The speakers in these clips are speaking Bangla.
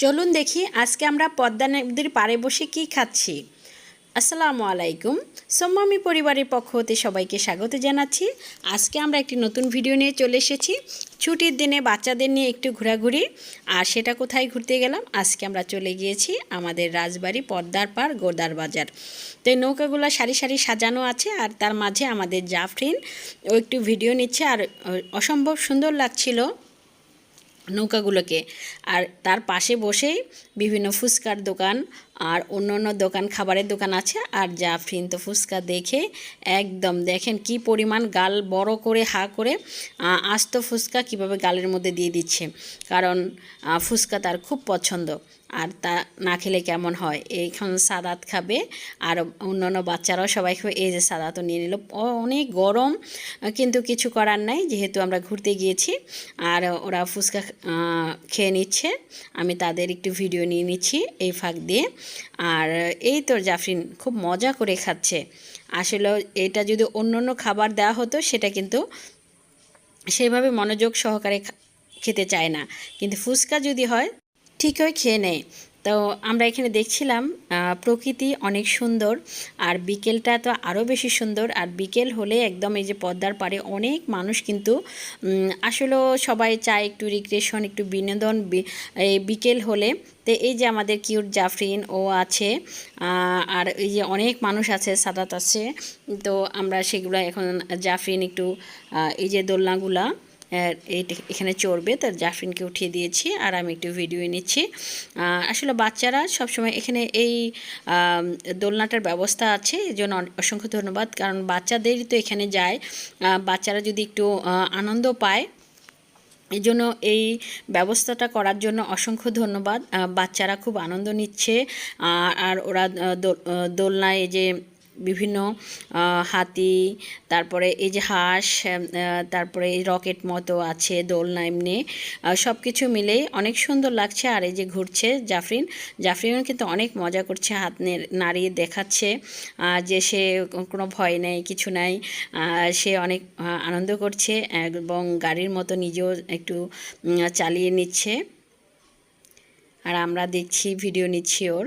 চলুন দেখি আজকে আমরা পদ্মা নদীর পাড়ে বসে কি খাচ্ছি। আসসালামু আলাইকুম। সোম্মামি পরিবারের পক্ষ হতে সবাইকে স্বাগত জানাচ্ছি। আজকে আমরা একটি নতুন ভিডিও নিয়ে চলে এসেছি। ছুটির দিনে বাচ্চাদের নিয়ে একটু ঘোরাঘুরি। আর সেটা কোথায় ঘুরতে গেলাম, আজকে আমরা চলে গিয়েছি আমাদের রাজবাড়ি পদ্মার পাড় গোদার বাজার। তো এই নৌকাগুলো সারি সারি সাজানো আছে আর তার মাঝে আমাদের জাফরিন ও একটু ভিডিও নিচ্ছে আর অসম্ভব সুন্দর লাগছিল। নৌকাগুলোকে। আর তার পাশে বসেই বিভিন্ন ফুচকার দোকান আর অন্য অন্য দোকান, খাবারের দোকান আছে। আর জাফরিন তো ফুচকা দেখে একদম দেখেন কি পরিমাণ গাল বড় করে, হা করে আস্ত ফুচকা কীভাবে গালের মধ্যে দিয়ে দিচ্ছে। কারণ ফুচকা তার খুব পছন্দ। আর তা না খেলে কেমন হয়? এইখান সাদাত খাবে। আর অন্যান্য বাচ্চারাও সবাই খাবে। এই যে সাদাতও নিয়ে নিল। অনেক গরম। কিন্তু কিছু করার নাই। যেহেতু আমরা ঘুরতে গিয়েছি, আর ওরা ফুচকা খেয়ে নিচ্ছে। আমি তাদের একটু ভিডিও নিয়ে নিচ্ছি এই ফাঁক দিয়ে। আর এই তো জাফরিন খুব মজা করে খাচ্ছে। আসলে এটা যদি অন্য অন্য খাবার দেওয়া হতো, সেটা কিন্তু সেভাবে মনোযোগ সহকারে খেতে চায় না। কিন্তু ফুচকা যদি হয় ঠিক ঠিকই খেয়ে নেয় তো আমরা এখানে দেখছিলাম প্রকৃতি অনেক সুন্দর আর বিকেলটা তো আরও বেশি সুন্দর আর বিকেল হলে একদম এই যে পদ্মার পাড়ে অনেক মানুষ কিন্তু উম, আসলেও সবাই চায় একটু রিক্রিয়েশন একটু বিনোদন এই বিকেল হলে। তো এই যে আমাদের কিউট জাফরিন ও আছে আর এই যে অনেক মানুষ আছে সাদাত আছে তো আমরা সেগুলো এখন জাফরিন একটু এই যে দোলনাগুলা এখানে চড়বে, তার জাফরিনকে উঠিয়ে দিয়েছি, আর আমি একটু ভিডিও নিচ্ছি। আসলে বাচ্চারা সবসময় এখানে এই দোলনাটার ব্যবস্থা আছে, এই জন্য অসংখ্য ধন্যবাদ, কারণ বাচ্চাদেরই তো এখানে যায়। বাচ্চারা যদি একটু আনন্দ পায়, এই জন্য এই ব্যবস্থাটা করার জন্য অসংখ্য ধন্যবাদ। বাচ্চারা খুব আনন্দ নিচ্ছে আর ওরা দোল- দোলনায় যে বিভিন্ন হাতি, তারপরে এই যে হাঁস তারপরে এই রকেট মতো আছে, দোলনা এমনি সব কিছু মিলেই অনেক সুন্দর লাগছে। আর এই যে ঘুরছে জাফরিন, জাফরিনও কিন্তু অনেক মজা করছে, হাত নাড়িয়ে দেখাচ্ছে যে সে কোনো ভয় নেই, কিছু নাই সে অনেক আনন্দ করছে, এবং গাড়ির মতো নিজেও একটু চালিয়ে নিচ্ছে। আর আমরা দেখছি ভিডিও নিচ্ছি ওর।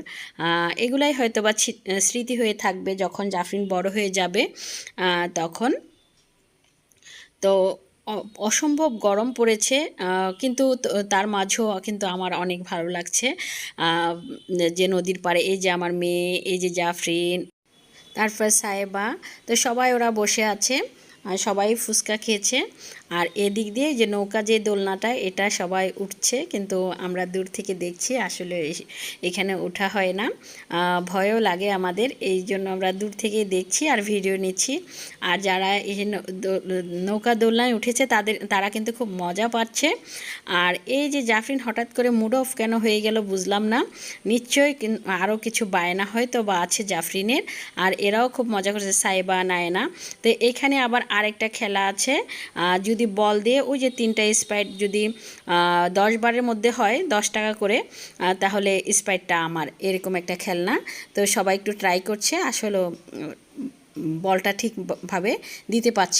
এগুলাই হয়তো বা স্মৃতি হয়ে থাকবে যখন জাফরিন বড় হয়ে যাবে তখন। তো অসম্ভব গরম পড়েছে কিন্তু তার মাঝেও কিন্তু আমার অনেক ভালো লাগছে। যে নদীর পাড়ে, এই যে আমার মেয়ে, এই যে জাফরিন, তারপর সাহেবা তো সবাই ওরা বসে আছে সবাই ফুচকা খেয়েছে। আর এদিক দিয়ে যে নৌকা যে দোলনাটা এটা সবাই উঠছে কিন্তু আমরা দূর থেকে দেখছি আসলে এখানে ওঠা হয় না। ভয়ও লাগে আমাদের এই জন্য আমরা দূর থেকে দেখছি আর ভিডিও নিচ্ছি। আর যারা এই নৌকা দোলনায় উঠেছে তাদের তারা কিন্তু খুব মজা পাচ্ছে। আর এই যে জাফরিন হঠাৎ করে মুড অফ কেন হয়ে গেল বুঝলাম না। নিশ্চয়ই আরও কিছু বায়না হয়তো বা আছে জাফরিনের আর এরাও খুব মজা করছে সাইবা নায়না। তো এখানে আবার আরেকটা খেলা আছে। আহ, যদি বল দিয়ে ওই যে তিনটা স্প্রাইট যদি দশ বারের মধ্যে হয়, দশ টাকা করে তাহলে স্প্রাইটটা আমার এরকম একটা খেলনা। তো সবাই একটু ট্রাই করছে, আসলে বলটা ঠিকভাবে দিতে পারছে